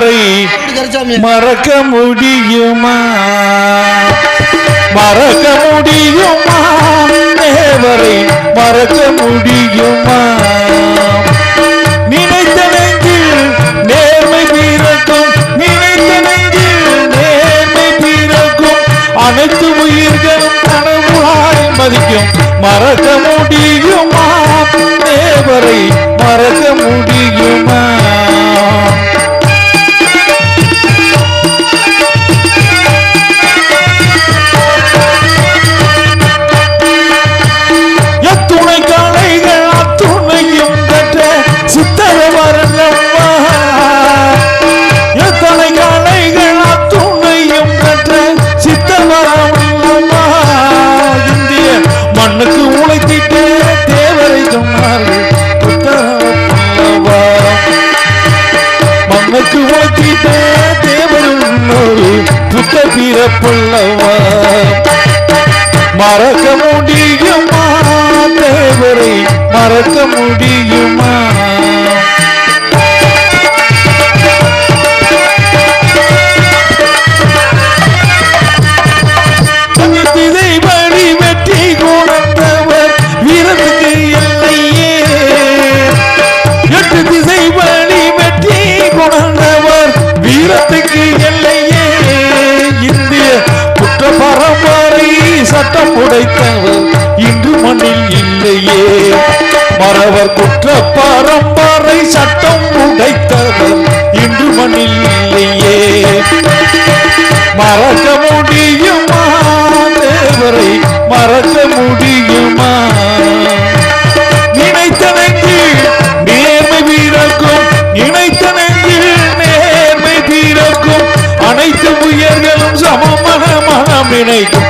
தேவரை மறக்க முடியுமா? மறக்க முடியுமா? தேவரை மறக்க முடியுமா? நினைத்த நெஞ்சில் நேர்மை பிறக்கும். நினைத்த நெஞ்சில் நேர்மை பிறக்கும். அனைத்து உயிர்களும் கனவுளாய் மதிக்கும். மறக்க முடியுமா? தேவரை பிறப்புள்ளவா மறக்க முடியுமா தேவரை? மறக்க முடியும் சட்டம் உடைத்தவர் இன்று மண்ணில் இல்லையே. மறவர் குற்ற பரம்பரை சட்டம் உடைத்தவர். இன்று மண்ணில் இல்லையே. மறக்க முடியுமா தேவரை மறக்க முடியுமா? நினைத்த நேர்மை பிறக்கும். நினைத்த நேர்மை பிறக்கும். அனைத்து உயர்களும் சமமன மனம்